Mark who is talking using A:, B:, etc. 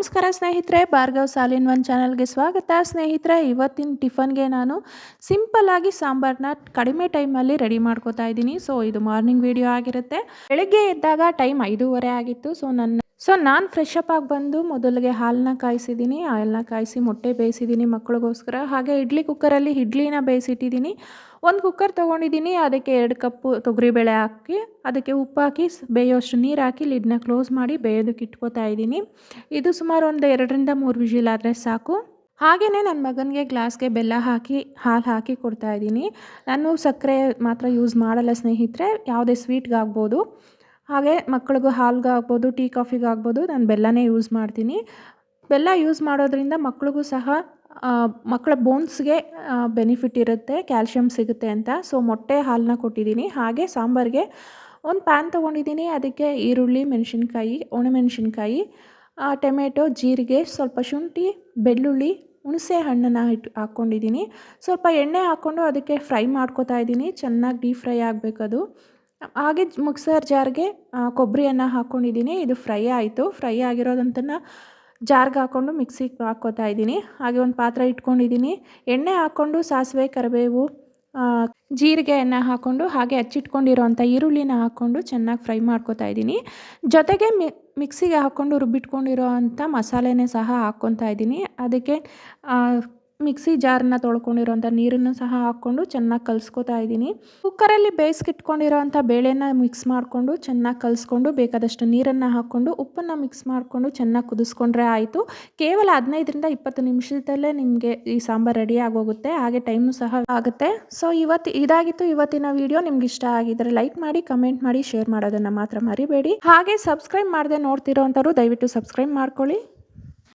A: ನಮಸ್ಕಾರ ಸ್ನೇಹಿತರೆ, ಭಾರ್ಗವ್ ಸಾಲಿನ್ ಒನ್ ಚಾನಲ್ಗೆ ಸ್ವಾಗತ. ಸ್ನೇಹಿತರೆ, ಇವತ್ತಿನ ಟಿಫನ್ಗೆ ನಾನು ಸಿಂಪಲ್ ಆಗಿ ಸಾಂಬಾರನ್ನ ಕಡಿಮೆ ಟೈಮಲ್ಲಿ ರೆಡಿ ಮಾಡ್ಕೋತಾ ಇದ್ದೀನಿ. ಸೊ, ಇದು ಮಾರ್ನಿಂಗ್ ವಿಡಿಯೋ ಆಗಿರುತ್ತೆ. ಬೆಳಗ್ಗೆ ಎದ್ದಾಗ ಟೈಮ್ ಐದೂವರೆ ಆಗಿತ್ತು. ಸೊ, ನನ್ನ ಸೊ ನಾನು ಫ್ರೆಶ್ ಅಪ್ ಆಗಿ ಬಂದು ಮೊದಲಿಗೆ ಹಾಲನ್ನ ಕಾಯಿಸಿದ್ದೀನಿ ಆಯಿಲ್ನ ಕಾಯಿಸಿ ಮೊಟ್ಟೆ ಬೇಯಿಸಿದ್ದೀನಿ ಮಕ್ಕಳಿಗೋಸ್ಕರ ಹಾಗೆ ಇಡ್ಲಿ ಕುಕ್ಕರಲ್ಲಿ ಇಡ್ಲಿನ ಬೇಯಿಸಿಟ್ಟಿದ್ದೀನಿ ಒಂದು ಕುಕ್ಕರ್ ತೊಗೊಂಡಿದ್ದೀನಿ ಅದಕ್ಕೆ ಎರಡು ಕಪ್ಪು ತೊಗರಿಬೇಳೆ ಹಾಕಿ, ಅದಕ್ಕೆ ಉಪ್ಪು ಹಾಕಿ ಬೇಯೋಷ್ಟು ನೀರು ಹಾಕಿ ಲಿಡ್ನ ಕ್ಲೋಸ್ ಮಾಡಿ ಬೇಯೋದಕ್ಕೆ ಇಟ್ಕೋತಾ ಇದ್ದೀನಿ ಇದು ಸುಮಾರು ಒಂದು ಎರಡರಿಂದ ಮೂರು ವಿಜಿಲ್ ಆದರೆ ಸಾಕು. ಹಾಗೆಯೇ ನನ್ನ ಮಗನಿಗೆ ಗ್ಲಾಸ್ಗೆ ಬೆಲ್ಲ ಹಾಕಿ, ಹಾಲು ಹಾಕಿ ಕೊಡ್ತಾ ಇದ್ದೀನಿ ನಾನು ಸಕ್ಕರೆ ಮಾತ್ರ ಯೂಸ್ ಮಾಡಲ್ಲ ಸ್ನೇಹಿತರೆ, ಯಾವುದೇ ಸ್ವೀಟ್ಗಾಗ್ಬೋದು ಹಾಗೆ ಮಕ್ಕಳಿಗೂ ಹಾಲ್ಗಾಗ್ಬೋದು, ಟೀ ಕಾಫಿಗಾಗ್ಬೋದು, ನಾನು ಬೆಲ್ಲನೇ ಯೂಸ್ ಮಾಡ್ತೀನಿ. ಬೆಲ್ಲ ಯೂಸ್ ಮಾಡೋದ್ರಿಂದ ಮಕ್ಳಿಗೂ ಸಹ ಮಕ್ಕಳ ಬೋನ್ಸ್ಗೆ ಬೆನಿಫಿಟ್ ಇರುತ್ತೆ ಕ್ಯಾಲ್ಶಿಯಮ್ ಸಿಗುತ್ತೆ ಅಂತ. ಸೊ, ಮೊಟ್ಟೆ ಹಾಲನ್ನ ಕೊಟ್ಟಿದ್ದೀನಿ. ಹಾಗೆ ಸಾಂಬಾರಿಗೆ ಒಂದು ಪ್ಯಾನ್ ತೊಗೊಂಡಿದ್ದೀನಿ. ಅದಕ್ಕೆ ಈರುಳ್ಳಿ, ಮೆಣಸಿನ್ಕಾಯಿ, ಒಣಮೆಣಸಿನ್ಕಾಯಿ ಟೊಮೆಟೊ, ಜೀರಿಗೆ, ಸ್ವಲ್ಪ ಶುಂಠಿ, ಬೆಳ್ಳುಳ್ಳಿ, ಹುಣಸೆ ಹಣ್ಣನ್ನು ಇಟ್ಟು ಹಾಕ್ಕೊಂಡಿದ್ದೀನಿ. ಸ್ವಲ್ಪ ಎಣ್ಣೆ ಹಾಕ್ಕೊಂಡು ಅದಕ್ಕೆ ಫ್ರೈ ಮಾಡ್ಕೊತಾ ಇದ್ದೀನಿ. ಚೆನ್ನಾಗಿ ಡೀಪ್ ಫ್ರೈ ಆಗಬೇಕದು. ಹಾಗೆ ಮಿಕ್ಸರ್ ಜಾರ್ಗೆ ಕೊಬ್ಬರಿಯನ್ನು ಹಾಕ್ಕೊಂಡಿದ್ದೀನಿ ಇದು ಫ್ರೈ ಆಯಿತು. ಫ್ರೈ ಆಗಿರೋದಂತನ ಜಾರ್ಗೆ ಹಾಕ್ಕೊಂಡು ಮಿಕ್ಸಿಗೆ ಹಾಕ್ಕೋತಾ ಇದ್ದೀನಿ. ಹಾಗೆ ಒಂದು ಪಾತ್ರೆ ಇಟ್ಕೊಂಡಿದ್ದೀನಿ ಎಣ್ಣೆ ಹಾಕ್ಕೊಂಡು ಸಾಸಿವೆ, ಕರಿಬೇವು ಜೀರಿಗೆಯನ್ನ ಹಾಕ್ಕೊಂಡು ಹಾಗೆ ಹಚ್ಚಿಟ್ಕೊಂಡಿರೋಂಥ ಈರುಳ್ಳಿನ ಹಾಕ್ಕೊಂಡು ಚೆನ್ನಾಗಿ ಫ್ರೈ ಮಾಡ್ಕೊತಾ ಇದ್ದೀನಿ. ಜೊತೆಗೆ ಮಿ, ಮಿಕ್ಸಿಗೆ ಹಾಕ್ಕೊಂಡು ರುಬ್ಬಿಟ್ಕೊಂಡಿರೋ ಅಂಥ ಮಸಾಲೆನೇ ಸಹ ಹಾಕ್ಕೊತಾ ಇದ್ದೀನಿ. ಅದಕ್ಕೆ ಮಿಕ್ಸಿ ಜಾರನ್ನ ತೊಳ್ಕೊಂಡಿರೋಂಥ ನೀರನ್ನು ಸಹ ಹಾಕ್ಕೊಂಡು ಚೆನ್ನಾಗಿ ಕಲಿಸ್ಕೊತಾ ಇದ್ದೀನಿ. ಕುಕ್ಕರಲ್ಲಿ ಬೇಯಿಸ್ಕಿಟ್ಕೊಂಡಿರೋ ಅಂಥ ಬೇಳೆನ ಮಿಕ್ಸ್ ಮಾಡಿಕೊಂಡು ಚೆನ್ನಾಗಿ ಕಲಿಸ್ಕೊಂಡು ಬೇಕಾದಷ್ಟು ನೀರನ್ನು ಹಾಕ್ಕೊಂಡು ಉಪ್ಪನ್ನು ಮಿಕ್ಸ್ ಮಾಡಿಕೊಂಡು ಚೆನ್ನಾಗಿ ಕುದಿಸ್ಕೊಂಡ್ರೆ ಆಯಿತು. ಕೇವಲ ಹದಿನೈದರಿಂದ ಇಪ್ಪತ್ತು ನಿಮಿಷದಲ್ಲೇ ನಿಮಗೆ ಈ ಸಾಂಬಾರು ರೆಡಿ ಆಗೋಗುತ್ತೆ, ಹಾಗೆ ಟೈಮು ಸಹ ಆಗುತ್ತೆ. ಸೊ, ಇವತ್ತು ಇದಾಗಿತ್ತು ಇವತ್ತಿನ ವಿಡಿಯೋ. ನಿಮ್ಗೆ ಇಷ್ಟ ಆಗಿದ್ರೆ ಲೈಕ್ ಮಾಡಿ, ಕಮೆಂಟ್ ಮಾಡಿ, ಶೇರ್ ಮಾಡೋದನ್ನು ಮಾತ್ರ ಮರಿಬೇಡಿ. ಹಾಗೆ ಸಬ್ಸ್ಕ್ರೈಬ್ ಮಾಡದೆ ನೋಡ್ತಿರೋ ಅಂಥವ್ರು ದಯವಿಟ್ಟು ಸಬ್ಸ್ಕ್ರೈಬ್ ಮಾಡ್ಕೊಳ್ಳಿ.